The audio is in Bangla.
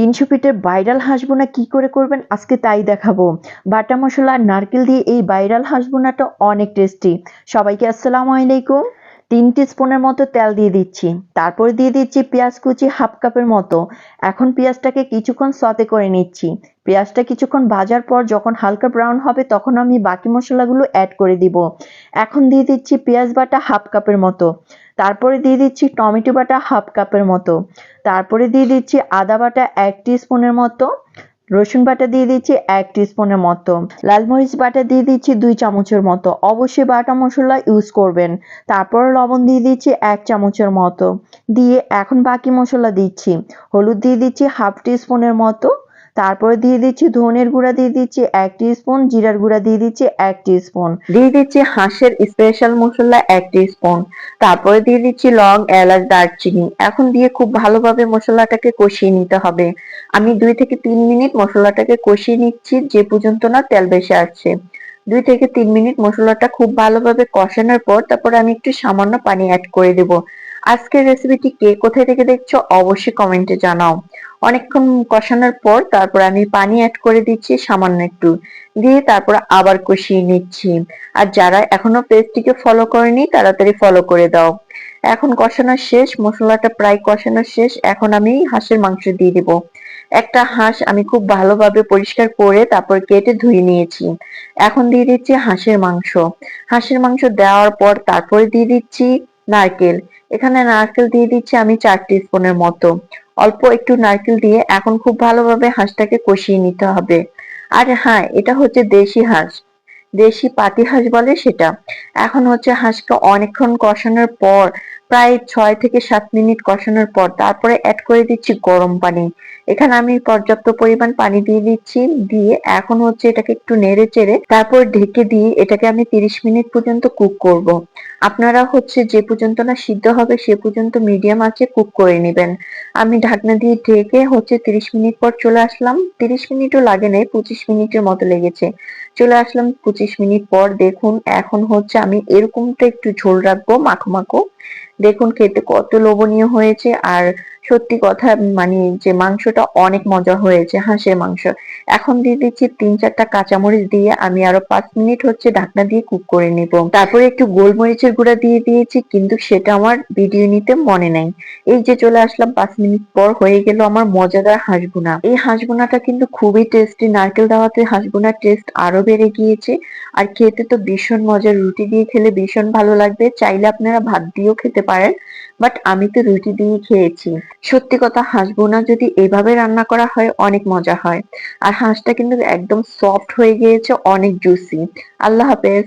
তিনশো ফিটের ভাইরাল হাঁসবোনা কি করে করবেন? আজকে তাই দেখাবো। বাটা মশলা আর নারকেল দিয়ে এই ভাইরাল হাঁসবোনাটা অনেক টেস্টি সবাইকে আসসালামু আলাইকুম। তিন স্পুনের মতো তেল দিয়ে দিচ্ছি। তারপরে দিয়ে দিচ্ছি পেঁয়াজ কুচি হাফ কাপের মতো। এখন পেঁয়াজটাকে কিছুক্ষণ সতে করে নিচ্ছি। পেঁয়াজটা কিছুক্ষণ ভাজার পর যখন হালকা ব্রাউন হবে, তখন আমি বাকি মশলাগুলো অ্যাড করে দিব। এখন দিয়ে দিচ্ছি পেঁয়াজ বাটা হাফ কাপের মতো। তারপরে দিয়ে দিচ্ছি টমেটো বাটা হাফ কাপের মতো। তারপরে দিয়ে দিচ্ছি আদা বাটা এক স্পুনের মতো। রসুন বাটা দিয়ে দিচ্ছি এক স্পুনের মতো। লাল মরিচ বাটা দিয়ে দিচ্ছি দুই চামচের মতো। অবশ্যই বাটা মশলা ইউজ করবেন। তারপর লবণ দিয়ে দিচ্ছি এক চামচের মতো। দিয়ে এখন বাকি মশলা দিচ্ছি। হলুদ দিয়ে দিচ্ছি হাফ স্পুনের মতো। তারপরে দিয়ে দিচ্ছি ধনের গুঁড়া, দিয়ে দিচ্ছি এক স্পুন জিরার গুঁড়া, দিয়ে দিচ্ছি এক স্পুন দিয়ে দিচ্ছি হাঁসের স্পেশাল মশলা এক স্পুন তারপরে দিয়ে দিচ্ছি লং, এলাচ, দারচিনি। এখন দিয়ে খুব ভালোভাবে মশলাটাকে কষিয়ে নিতে হবে। আমি দুই থেকে তিন মিনিট মশলাটাকে কষিয়ে নিচ্ছি, যে পর্যন্ত না তেল বেশি আসছে। দুই থেকে তিন মিনিট মশলাটা খুব ভালোভাবে কষানোর পর তারপর আমি একটু সামান্য পানি অ্যাড করে দেব। আজকের রেসিপিটি কে কোথায় থেকে দেখছ অবশ্যই কমেন্টে জানাও। অনেকক্ষণ কষানোর পর তারপর আমি পানি অ্যাড করে দিচ্ছি, সামান্য একটু দিয়ে তারপর আবার কষিয়ে নিচ্ছি। আর যারা এখনও পেজটিকে ফলো করেনি, তাড়াতাড়ি ফলো করে দাও। এখন কষানো শেষ, মশলাটা প্রায় কষানো শেষ, এখন আমি হাঁসের মাংস দিয়ে দিব। একটা হাঁস আমি খুব ভালোভাবে পরিষ্কার করে তারপর কেটে ধুয়ে নিয়েছি। এখন দিয়ে দিচ্ছি হাঁসের মাংস। হাঁসের মাংস দেওয়ার পর তারপরে দিয়ে দিচ্ছি নারকেল। এখানে নারকেল দিয়ে দিচ্ছি আমি চার স্পুনের মতো। অল্প একটু নারকেল দিয়ে এখন খুব ভালোভাবে হাঁসটাকে কষিয়ে নিতে হবে। আর হ্যাঁ এটা হচ্ছে দেশি হাঁস। দেশি পাতি হাঁস বলে সেটা। এখন হচ্ছে হাঁসকে অনেকক্ষণ কষানোর পর প্রায় ছয় থেকে সাত মিনিট কষানোর পর তারপরে অ্যাড করে দিচ্ছি গরম পানি। এখানে আমি পর্যাপ্ত পরিমাণ পানি দিয়ে দিচ্ছি, দিয়ে এখন হচ্ছে এটাকে একটু নেড়ে চেড়ে তারপর ঢেকে দিয়ে এটাকে আমি তিরিশ মিনিট পর্যন্ত কুক করব। আপনারা হচ্ছে যে পর্যন্ত না সিদ্ধ হবে সে পর্যন্ত মিডিয়াম আছে কুক করে নেবেন। আমি ঢাকনা দিয়ে ঢেকে হচ্ছে তিরিশ মিনিট পর চলে আসলাম। তিরিশ মিনিটও লাগে নাই, পঁচিশ মিনিটের মতো লেগেছে। চলে আসলাম পঁচিশ মিনিট পর দেখুন, এখন হচ্ছে আমি এরকমটা একটু ঝোল রাখব মাখো মাখো। দেখুন খেতে কত লোভনীয় হয়েছে আর সত্যি কথা মানে যে মাংসটা অনেক মজা হয়েছে, হাঁসের মাংস। এখন দিয়ে দিচ্ছি তিন চারটা কাঁচামরিচ দিয়ে আমি আরও পাঁচ মিনিট হচ্ছে ঢাকনা দিয়ে কুক করে নিব। তারপরে একটু গোলমরিচের গুঁড়া দিয়ে দিয়েছি, কিন্তু সেটা আমার ভিডিও নিতে মনে নাই। এই যে চলে আসলাম, পাঁচ মিনিট পর হয়ে গেল আমার মজাদার হাঁসগুনা। এই হাঁসগুনাটা কিন্তু খুবই টেস্টি নারকেল দেওয়াতে হাঁসগুনার টেস্ট আরও বেড়ে গিয়েছে। আর খেতে তো ভীষণ মজার, রুটি দিয়ে খেলে ভীষণ ভালো লাগবে। চাইলে আপনারা ভাত দিয়েও খেতে পারেন। বাট আমি তো রুটি দিয়ে খেয়েছি। সত্যি কথা হাঁস বোনা যদি এভাবে রান্না করা হয়, অনেক মজা হয়। আর হাঁসটা কিন্তু একদম সফট হয়ে গিয়েছে, অনেক জুসি আল্লাহ হাফেজ।